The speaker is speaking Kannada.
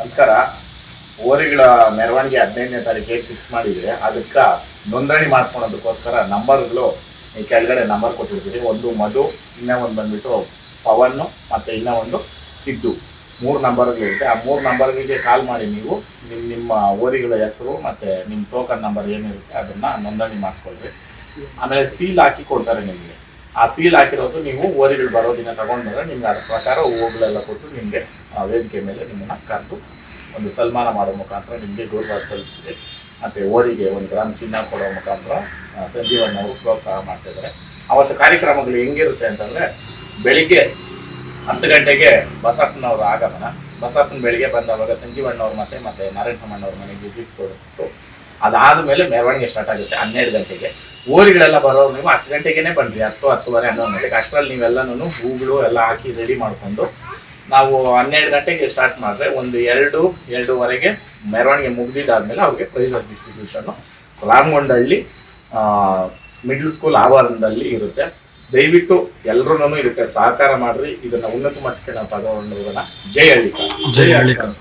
ನಮಸ್ಕಾರ. ಓರಿಗಳ ಮೆರವಣಿಗೆ ಹದಿನೈದನೇ ತಾರೀಕಿಗೆ ಫಿಕ್ಸ್ ಮಾಡಿದ್ರೆ ಅದಕ್ಕೆ ನೋಂದಣಿ ಮಾಡಿಸ್ಕೊಳೋದಕ್ಕೋಸ್ಕರ ನಂಬರ್ಗಳು ಈ ಕೆಳಗಡೆ ನಂಬರ್ ಕೊಟ್ಟಿರ್ತೀವಿ ಒಂದು ಮಧು ಇನ್ನೂ ಒಂದು ಬಂದ್ಬಿಟ್ಟು ಪವನ್ ಮತ್ತು ಇನ್ನೂ ಒಂದು ಸಿದ್ದು. ಮೂರು ನಂಬರ್ಗಳಿರುತ್ತೆ ಆ ಮೂರು ನಂಬರ್ಗಳಿಗೆ ಕಾಲ್ ಮಾಡಿ ನೀವು ನಿಮ್ಮ ನಿಮ್ಮ ಓರಿಗಳ ಹೆಸರು ಮತ್ತು ನಿಮ್ಮ ಟೋಕನ್ ನಂಬರ್ ಏನಿರುತ್ತೆ ಅದನ್ನು ನೋಂದಣಿ ಮಾಡಿಸ್ಕೊಳ್ರಿ. ಆಮೇಲೆ ಸೀಲ್ ಹಾಕಿ ಕೊಡ್ತಾರೆ ನಿಮಗೆ. ಆ ಸೀಲ್ ಹಾಕಿರೋದು ನೀವು ಓರಿಗಳು ಬರೋ ದಿನ ತಗೊಂಡು ಬಂದ್ರೆ ನಿಮ್ಗೆ ಅದ್ರ ಪ್ರಕಾರ ಹೂವುಗಳೆಲ್ಲ ಕೊಟ್ಟು ನಿಮಗೆ ವೇದಿಕೆ ಮೇಲೆ ನಿಮ್ಮನ್ನು ಕರೆದು ಒಂದು ಸನ್ಮಾನ ಮಾಡೋ ಮುಖಾಂತರ ನಿಮಗೆ ಗೌರವ ಸಲ್ಲಿಸಿದೆ ಮತ್ತು ಓರಿಗೆ ಒಂದು ಗ್ರಾಮ್ ಚಿನ್ನ ಕೊಡೋ ಮುಖಾಂತರ ಆ, ಸಂಜೀವಣ್ಣ ಅವರು ಪ್ರೋತ್ಸಾಹ ಮಾಡ್ತಿದ್ದಾರೆ ಅವತ್ತು ಕಾರ್ಯಕ್ರಮಗಳು ಹೆಂಗಿರುತ್ತೆ ಅಂತಂದರೆ ಬೆಳಿಗ್ಗೆ ಹತ್ತು ಗಂಟೆಗೆ ಬಸಪ್ಪನವ್ರ ಆಗಮನ. ಬಸಪ್ಪನ ಬೆಳಿಗ್ಗೆ ಬಂದವಾಗ ಸಂಜೀವಣ್ಣವ್ರು ಮತ್ತೆ ಮತ್ತೆ ನಾರಾಯಣ ಸಮ್ಮಣ್ಣವ್ರ ಮನೆಗೆ ವಿಸಿಟ್ ಕೊಟ್ಟು ಅದಾದ್ಮೇಲೆ ಮೆರವಣಿಗೆ ಸ್ಟಾರ್ಟ್ ಆಗುತ್ತೆ ಹನ್ನೆರಡು ಗಂಟೆಗೆ. ಊರುಗಳೆಲ್ಲ ಬರೋ ನೀವು ಹತ್ತು ಗಂಟೆಗೆ ಬನ್ರಿ, ಹತ್ತು, ಹತ್ತುವರೆ, ಹನ್ನೊಂದು ಗಂಟೆಗೆ. ಅಷ್ಟರಲ್ಲಿ ನೀವೆಲ್ಲನೂ ಹೂಗಳು ಎಲ್ಲ ಹಾಕಿ ರೆಡಿ ಮಾಡಿಕೊಂಡು ನಾವು ಹನ್ನೆರಡು ಗಂಟೆಗೆ ಸ್ಟಾರ್ಟ್ ಮಾಡಿದ್ರೆ ಒಂದು ಎರಡು, ಎರಡೂವರೆಗೆ ಮೆರವಣಿಗೆ ಮುಗಿದಿದ್ದಾದ್ಮೇಲೆ ಅವ್ರಿಗೆ ಪ್ರೈಸ್ ಡಿಸ್ಟ್ರಿಬ್ಯೂಷನ್ನು ರಾಮಗೊಂಡಹಳ್ಳಿ ಮಿಡ್ಲ್ ಸ್ಕೂಲ್ ಆವರಣದಲ್ಲಿ ಇರುತ್ತೆ. ದಯವಿಟ್ಟು ಎಲ್ರೂ ಇದಕ್ಕೆ ಸಹಕಾರ ಮಾಡ್ರಿ. ಇದನ್ನ ಉನ್ನತ ಮಟ್ಟಕ್ಕೆ ನಾವು ತಗೊಂಡು ಹೋಗೋಣ. ಜೈ ಹಳ್ಳಿ ಜೈ ಹಳ್ಳಿಕರ್.